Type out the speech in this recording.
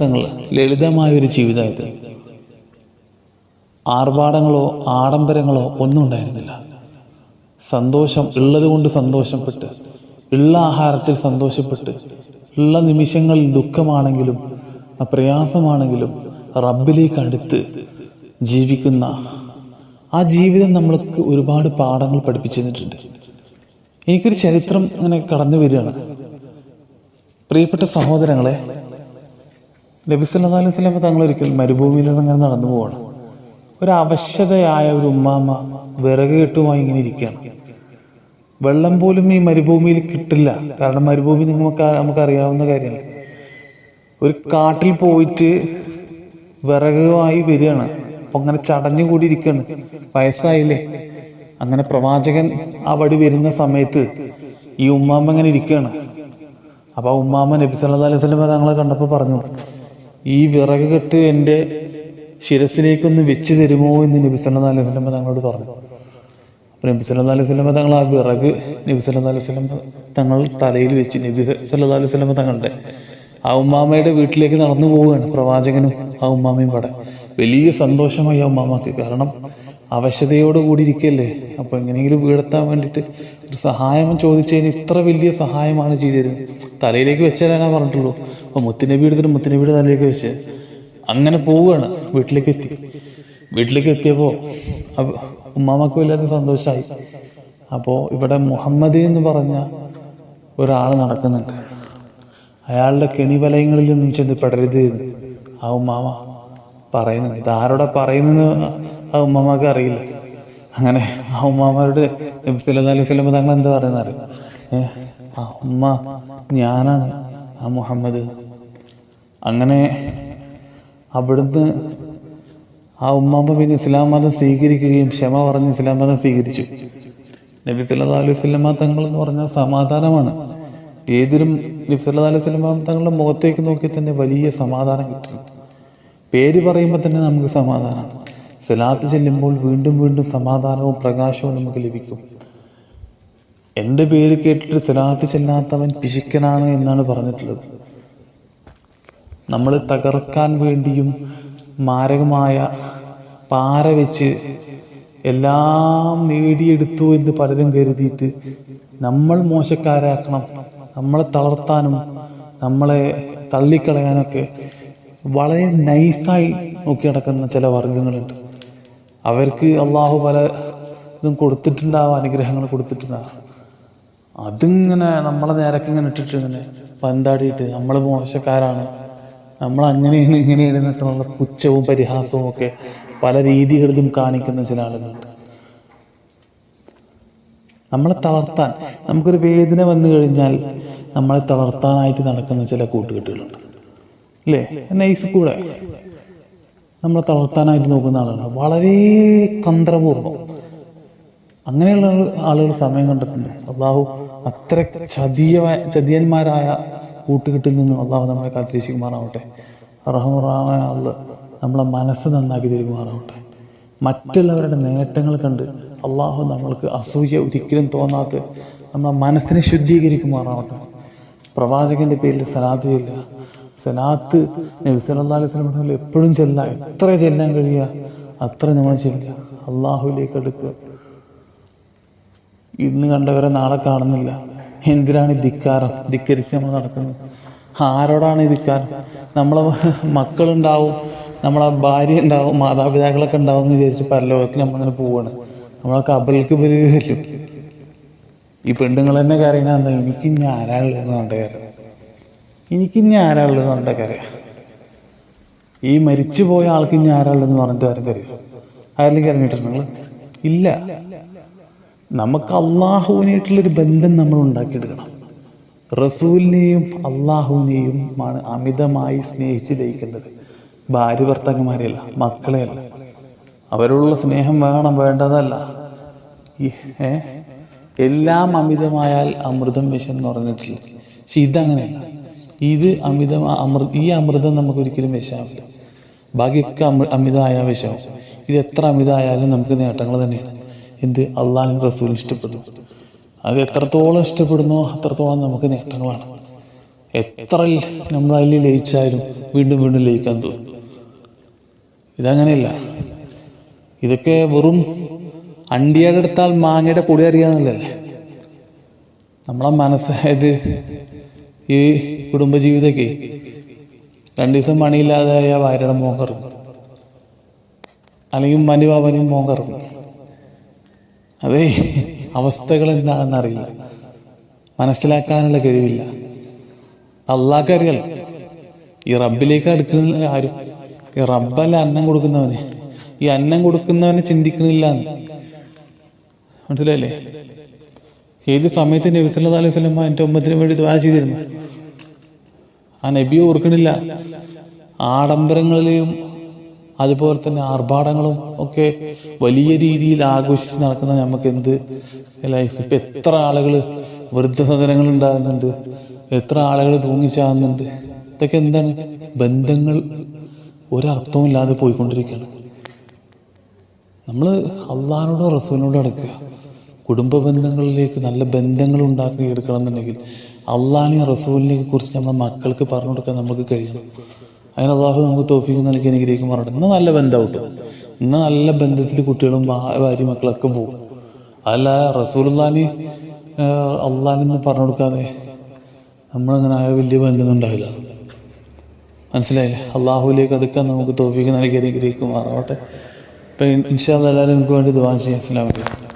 തങ്ങൾ ലളിതമായ ഒരു ജീവിതമായത്. ആർഭാടങ്ങളോ ആഡംബരങ്ങളോ ഒന്നും ഉണ്ടായിരുന്നില്ല. സന്തോഷം ഉള്ളത് കൊണ്ട് സന്തോഷപ്പെട്ട് ഉള്ള ആഹാരത്തിൽ സന്തോഷപ്പെട്ട് ഉള്ള നിമിഷങ്ങളിൽ ദുഃഖമാണെങ്കിലും പ്രയാസമാണെങ്കിലും റബ്ബിലേക്ക് അടുത്ത് ജീവിക്കുന്ന ആ ജീവിതം നമ്മൾക്ക് ഒരുപാട് പാഠങ്ങൾ പഠിപ്പിച്ചു തന്നിട്ടുണ്ട്. എനിക്കൊരു ചരിത്രം ഇങ്ങനെ കടന്നു വരികയാണ്. പ്രിയപ്പെട്ട സഹോദരങ്ങളെ നബി സല്ലല്ലാഹു അലൈഹി വസല്ലം തങ്ങൾ ഒരിക്കൽ മരുഭൂമിയിലൂടെ അങ്ങനെ നടന്നു പോവാണ്. ഒരു അവശതയായ ഒരു ഉമ്മാമ വിറക് കെട്ടുമായി ഇങ്ങനെ ഇരിക്കുകയാണ്. വെള്ളം പോലും ഈ മരുഭൂമിയിൽ കിട്ടില്ല. കാരണം മരുഭൂമി നമുക്ക് അറിയാവുന്ന കാര്യമാണ്. ഒരു കാട്ടിൽ പോയിട്ട് വിറകുമായി വരികയാണ്. അപ്പൊ അങ്ങനെ ചടഞ്ഞു കൂടി ഇരിക്കുകയാണ് വയസ്സായില്ലേ? അങ്ങനെ പ്രവാചകൻ ആ വടി വരുന്ന സമയത്ത് ഈ ഉമ്മാമ്മ ഇങ്ങനെ ഇരിക്കുകയാണ്. അപ്പൊ ആ ഉമ്മാമ്മ നബി സല്ലല്ലാഹു അലൈഹി വസല്ലം തങ്ങളെ കണ്ടപ്പോൾ പറഞ്ഞു ഈ വിറക് കെട്ട് എന്റെ ശിരസിലേക്കൊന്ന് വെച്ച് തരുമോ എന്ന് നബി അലൈഹി സ്വലമ തങ്ങളോട് പറഞ്ഞു. അപ്പോൾ നബി അലൈഹി സ്വലമ തങ്ങൾ ആ വിറക് നബി അലൈഹി സ്വലമ തങ്ങൾ തലയിൽ വെച്ച് നബി സല്ലല്ലാഹു അലൈഹി സ്വലമ തങ്ങളുടെ ആ ഉമ്മാമയുടെ വീട്ടിലേക്ക് നടന്നു പോവുകയാണ് പ്രവാചകനും ആ ഉമ്മാമയും പടം വലിയ സന്തോഷമായി ആ ഉമ്മാമക്ക്. കാരണം അവശതയോട് കൂടി ഇരിക്കല്ലേ? അപ്പൊ എങ്ങനെയെങ്കിലും വീടെത്താൻ വേണ്ടിയിട്ട് ഒരു സഹായം ചോദിച്ചതിന് ഇത്ര വലിയ സഹായമാണ് ചെയ്തത്. തലയിലേക്ക് വെച്ചാലാണ് പറഞ്ഞിട്ടുള്ളൂ. അപ്പൊ മുത്തിനബി എടുത്തിട്ട് മുത്തിനബിയുടെ തലയിലേക്ക് വെച്ച് അങ്ങനെ പോവുകയാണ് വീട്ടിലേക്ക് എത്തി. വീട്ടിലേക്ക് എത്തിയപ്പോൾ ഉമ്മാമക്ക് വല്ലാത്ത സന്തോഷമായി അപ്പോൾ ഇവിടെ മുഹമ്മദ് എന്ന് പറഞ്ഞ ഒരാൾ നടക്കുന്നുണ്ട്. അയാളുടെ കെണിവലയങ്ങളിൽ നിന്നും ചെന്ന് പെടരുത് ആ ഉമ്മാമ പറയുന്നുണ്ട്. ആരോടെ പറയുന്നു ആ ഉമ്മാമക്ക് അറിയില്ല. അങ്ങനെ ആ ഉമ്മാമയുടെ നബി സല്ലല്ലാഹു അലൈഹി വസല്ലം തങ്ങൾ എന്താ പറയുന്നത് ആ ഉമ്മ ഞാനാണ് ആ മുഹമ്മദ്. അങ്ങനെ അവിടുന്ന് ആ ഉമ്മാമ്മ പിന്നെ ഇസ്ലാം മതം സ്വീകരിക്കുകയും ക്ഷമ പറഞ്ഞ് ഇസ്ലാം മതം സ്വീകരിച്ചു. നബി സല്ലല്ലാഹു അലൈഹി വസല്ലമ തങ്ങൾ എന്ന് പറഞ്ഞാൽ സമാധാനമാണ്. ഏതൊരു നബി സല്ലല്ലാഹു അലൈഹി വസല്ലമ തങ്ങളുടെ മുഖത്തേക്ക് നോക്കി തന്നെ വലിയ സമാധാനം കിട്ടും. പേര് പറയുമ്പോൾ തന്നെ നമുക്ക് സമാധാനമാണ്. സലാത്ത് ചെല്ലുമ്പോൾ വീണ്ടും വീണ്ടും സമാധാനവും പ്രകാശവും നമുക്ക് ലഭിക്കും. എന്റെ പേര് കേട്ടിട്ട് സലാത്ത് ചെല്ലാത്തവൻ പിശുക്കനാണ് എന്നാണ് പറഞ്ഞിട്ടുള്ളത്. നമ്മൾ തകർക്കാൻ വേണ്ടിയും മാരകമായ പാര വെച്ച് എല്ലാം നേടിയെടുത്തു എന്ന് പലരും കരുതിയിട്ട് നമ്മൾ മോശക്കാരാക്കണം. നമ്മളെ തളർത്താനും നമ്മളെ തള്ളിക്കളയാനൊക്കെ വളരെ നൈസായി നോക്കി നടക്കുന്ന ചില വർഗങ്ങളുണ്ട് അവർക്ക് അള്ളാഹു പല ഇതും കൊടുത്തിട്ടുണ്ടാവും അനുഗ്രഹങ്ങൾ കൊടുത്തിട്ടുണ്ടാവും. അതിങ്ങനെ നമ്മളെ നേരൊക്കെ ഇങ്ങനെ ഇട്ടിട്ട് ഇങ്ങനെ പന്താടിയിട്ട് നമ്മൾ മോശക്കാരാണ്. നമ്മൾ അങ്ങനെയാണ് ഇങ്ങനെയാണ് എന്നിട്ടുള്ള പുച്ഛവും പരിഹാസവും ഒക്കെ പല രീതികളിലും കാണിക്കുന്ന ചില ആളുകളുണ്ട്. നമ്മളെ തളർത്താൻ നമുക്കൊരു വേദന വന്നു കഴിഞ്ഞാൽ നമ്മളെ തളർത്താനായിട്ട് നടക്കുന്ന ചില കൂട്ടുകെട്ടുകളുണ്ട്. അല്ലേ നൈസ് കൂടെ. നമ്മളെ തളർത്താനായിട്ട് നോക്കുന്ന ആളുകൾ വളരെ തന്ത്രപൂർവം. അങ്ങനെയുള്ള ആളുകൾ സമയം കണ്ടെത്തുന്നത് അള്ളാഹു അത്ര ചതിയ ചതിയന്മാരായ കൂട്ടുകെട്ടിൽ നിന്നും അള്ളാഹു നമ്മളെ കാത്തിരിക്കുമാറാവട്ടെ. റഹമുറാമായ അള്ള നമ്മളെ മനസ്സ് നന്നാക്കി തരുമാറാവട്ടെ. മറ്റുള്ളവരുടെ നേട്ടങ്ങൾ കണ്ട് അള്ളാഹു നമ്മൾക്ക് അസൂയ ഒരിക്കലും തോന്നാത്ത നമ്മളെ മനസ്സിനെ ശുദ്ധീകരിക്കുമാറാവട്ടെ. പ്രവാചകന്റെ പേരിൽ സലാത്ത് ചെല്ലുക. സലാത്ത് നബി സല്ലല്ലാഹു അലൈഹി വസല്ലം എപ്പോഴും ചെല്ല. എത്ര ചെല്ലാൻ കഴിയുക അത്ര നമ്മൾ ചെല്ലുക അള്ളാഹുവിലേക്ക് എടുക്കുക ഇന്ന് കണ്ടവരെ നാളെ കാണുന്നില്ല. എന്തിനാണ് ഈ ധിക്കാരം? ധിക്കരിച്ച് നമ്മൾ നടക്കുന്നത്. ആരോടാണ് ഈ ധിക്കാരം? നമ്മളെ മക്കളുണ്ടാവും നമ്മളെ ഭാര്യ ഉണ്ടാവും മാതാപിതാക്കളൊക്കെ ഉണ്ടാവും എന്ന് വിചാരിച്ച് പരലോകത്തിൽ നമ്മളിങ്ങനെ പോവാണ്. നമ്മളെ കബലിലേക്ക് വരും. ഈ പെണ്ണുങ്ങൾ തന്നെ കരയണ എന്താ? എനിക്ക് ഞാനാണ് കാര്യം എനിക്ക് ഇനി ആരാളുള്ളതെന്ന് പറഞ്ഞിട്ടൊക്കെ കാര്യം ഈ മരിച്ചു പോയ ആൾക്ക് ഇനി ആരാളുള്ളതെന്ന് പറഞ്ഞിട്ട് ആരും അറിയാം? ആരെങ്കിലും ഇറങ്ങിയിട്ടുണ്ട് ഇല്ല. നമുക്ക് അള്ളാഹുവിനായിട്ടുള്ളൊരു ബന്ധം നമ്മൾ ഉണ്ടാക്കിയെടുക്കണം. റസൂലിനെയും അള്ളാഹുവിനെയും ആണ് അമിതമായി സ്നേഹിച്ച് ലയിക്കേണ്ടത് ഭാര്യ ഭർത്താക്കന്മാരെയല്ല മക്കളെയല്ല. അവരോടുള്ള സ്നേഹം വേണം വേണ്ടതല്ല. എല്ലാം അമിതമായാൽ അമൃതം വിഷം എന്ന് പറഞ്ഞിട്ടില്ല. പക്ഷെ ഇതങ്ങനെയല്ല. ഇത് അമിതം അമൃ ഈ അമൃതം നമുക്ക് ഒരിക്കലും വിഷമാവില്ല ബാക്കിയൊക്കെ അമൃ അമിതമായ വിഷമം ഇത് എത്ര അമിതമായാലും നമുക്ക് നേട്ടങ്ങൾ തന്നെയാണ്. എന്ത്? അള്ളാഹു റസൂൽ ഇഷ്ടപ്പെടും. അത് എത്രത്തോളം ഇഷ്ടപ്പെടുന്നോ അത്രത്തോളം നമുക്ക് നേട്ടങ്ങളാണ്. എത്ര നമ്മൾ അതിൽ ലയിച്ചാലും വീണ്ടും വീണ്ടും ലയിക്കാൻ തോന്നും. ഇതങ്ങനെയല്ല. ഇതൊക്കെ വെറും അണ്ടിയുടെ എടുത്താൽ മാങ്ങയുടെ പൊടി അറിയാന്നല്ലേ നമ്മളെ മനസ്സായത് ഈ കുടുംബജീവിതമൊക്കെ രണ്ടു ദിവസം പണിയില്ലാതായ ഭാര്യയുടെ മോൻ കറങ്ങും അല്ലെങ്കിൽ മനി ബാബനും മോൻ കറങ്ങും അതേ അവസ്ഥകൾ എന്താണെന്ന് അറിയില്ല മനസ്സിലാക്കാനുള്ള കഴിവില്ല. അള്ളാഹ്ക്ക് ഈ റബ്ബിലേക്ക് അടുക്കുന്നില്ല ആരും ഈ റബ്ബല്ല അന്നം കൊടുക്കുന്നവന് ഈ അന്നം കൊടുക്കുന്നവനെ ചിന്തിക്കുന്നില്ല മനസ്സിലായില്ലേ? ഏത് സമയത്ത് നബി സല്ലല്ലാഹു അലൈഹി വസല്ലം എന്റെ ഉമ്മത്തിന് വേണ്ടി ദ്വാ ചെയ്തിരുന്നു? ആ നബിയെ ഓർക്കണില്ല. ആഡംബരങ്ങളിലെയും അതുപോലെ തന്നെ ആർഭാടങ്ങളും ഒക്കെ വലിയ രീതിയിൽ ആഘോഷിച്ച് നടക്കുന്ന നമുക്ക് എന്ത് ലൈഫ് ഇപ്പം എത്ര ആളുകൾ വൃദ്ധസദനങ്ങൾ ഉണ്ടാകുന്നുണ്ട്. എത്ര ആളുകൾ തൂങ്ങിച്ചാകുന്നുണ്ട്. ഇതൊക്കെ എന്താണ്? ബന്ധങ്ങൾ ഒരർത്ഥവും ഇല്ലാതെ പോയിക്കൊണ്ടിരിക്കുകയാണ്. നമ്മൾ അള്ളാഹിനോടോ റസൂലിനോടോ അടുക്കുക. കുടുംബ ബന്ധങ്ങളിലേക്ക് നല്ല ബന്ധങ്ങൾ ഉണ്ടാക്കി എടുക്കണം എന്നുണ്ടെങ്കിൽ അള്ളാഹിനെ റസൂലിനെ കുറിച്ച് നമ്മുടെ മക്കൾക്ക് പറഞ്ഞു കൊടുക്കാൻ നമുക്ക് കഴിയണം. അതിന് അള്ളാഹു നമുക്ക് തോഫിക്ക് നൽകി അനുഗ്രഹിക്കും പറഞ്ഞിട്ട് ഇന്ന് നല്ല ബന്ധം കിട്ടും ഇന്ന് നല്ല ബന്ധത്തിൽ കുട്ടികളും ഭാര്യ മക്കളൊക്കെ പോകും. അല്ല റസൂലുള്ളാനി അള്ളാഹിനെന്ന് പറഞ്ഞു കൊടുക്കാതെ നമ്മളങ്ങനെ ആയ വലിയ ബന്ധമൊന്നും ഉണ്ടാവില്ല. മനസ്സിലായില്ലേ? അള്ളാഹുലേക്ക് അടുക്കാൻ നമുക്ക് തോഫിക്ക് നൽകി അനുഗ്രഹിക്കുമാറാവട്ടെ ഇപ്പം ഇൻഷാ എല്ലാവരും നമുക്ക് വേണ്ടി ദുവാ ചെയ്യാം. അസ്സലാമു അലൈക്കും.